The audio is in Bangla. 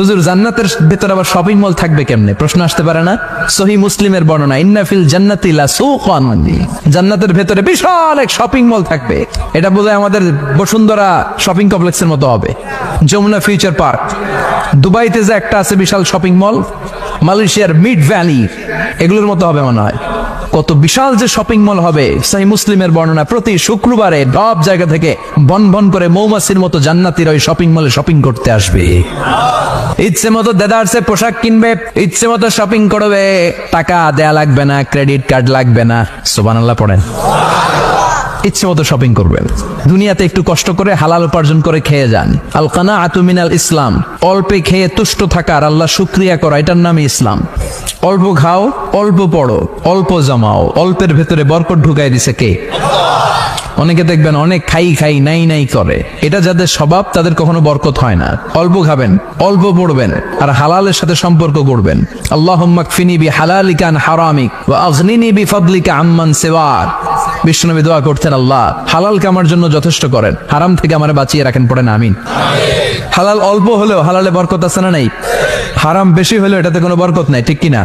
হুজুর, জান্নাতের ভেতর আবার শপিং মল থাকবে কেমনে? প্রশ্ন আসতে পারে না? সহি মুসলিমের বর্ণনা ইন্নাফিল জান্নাতি জান্নাতের ভেতরে বিশাল এক শপিং মল থাকবে। এটা বোধহয় আমাদের বসুন্ধরা শপিং কমপ্লেক্সের মতো হবে। যমুনা ফিউচার পার্ক দুবাইতে যে একটা আছে বিশাল শপিং মল মালয়েশিয়ার মিড ভ্যালি এগুলোর মতো হবে মনে হয়। কত বিশাল যে শপিং মল হবে, সেই মুসলিমের বর্ণনা প্রতি শুক্রবারে সব জায়গা থেকে বন বন করে মৌমাছির মতো জান্নাতির ওই শপিং মলে শপিং করতে আসবে। ইচ্ছে মতো দেদারসে পোশাক কিনবে, ইচ্ছে মতো শপিং করবে, টাকা দেয়া লাগবে না ক্রেডিট কার্ড লাগবে না। সোবানাল্লাহ পড়েন। ইচ্ছে মতো শপিং করবেন। দুনিয়াতে একটু কষ্ট করে হালাল উপার্জন করে খেয়ে যান। আলকানা আতুমিনাল ইসলাম, অল্পে খেয়ে তুষ্ট থাকার আল্লাহ শুক্রিয়া করা, এটার নামই ইসলাম। অল্প খাও, অল্প পড়ো, অল্প জমাও, অল্পের ভেতরে বরকট ঢুকাই দিছে কে? অনেকে দেখবেন অনেক খাই খাই নাই নাই করে। এটা যাদের স্বভাব, তাদের কখনো বরকত হয় না। অল্প খাবেন, অল্প পড়বেন, আর হালালের সাথে সম্পর্ক করবেন। আল্লাহ বিষ্ণুনবী দোয়া করতেন, আল্লাহ জন্য যথেষ্ট করেন। হারাম থেকে আমার বাঁচিয়ে রাখেন, পড়েন, আমিন। হালাল অল্প হলেও হালালে বরকত আছে না নাই? হারাম বেশি হলেও এটাতে কোনো বরকত নাই, ঠিক কিনা?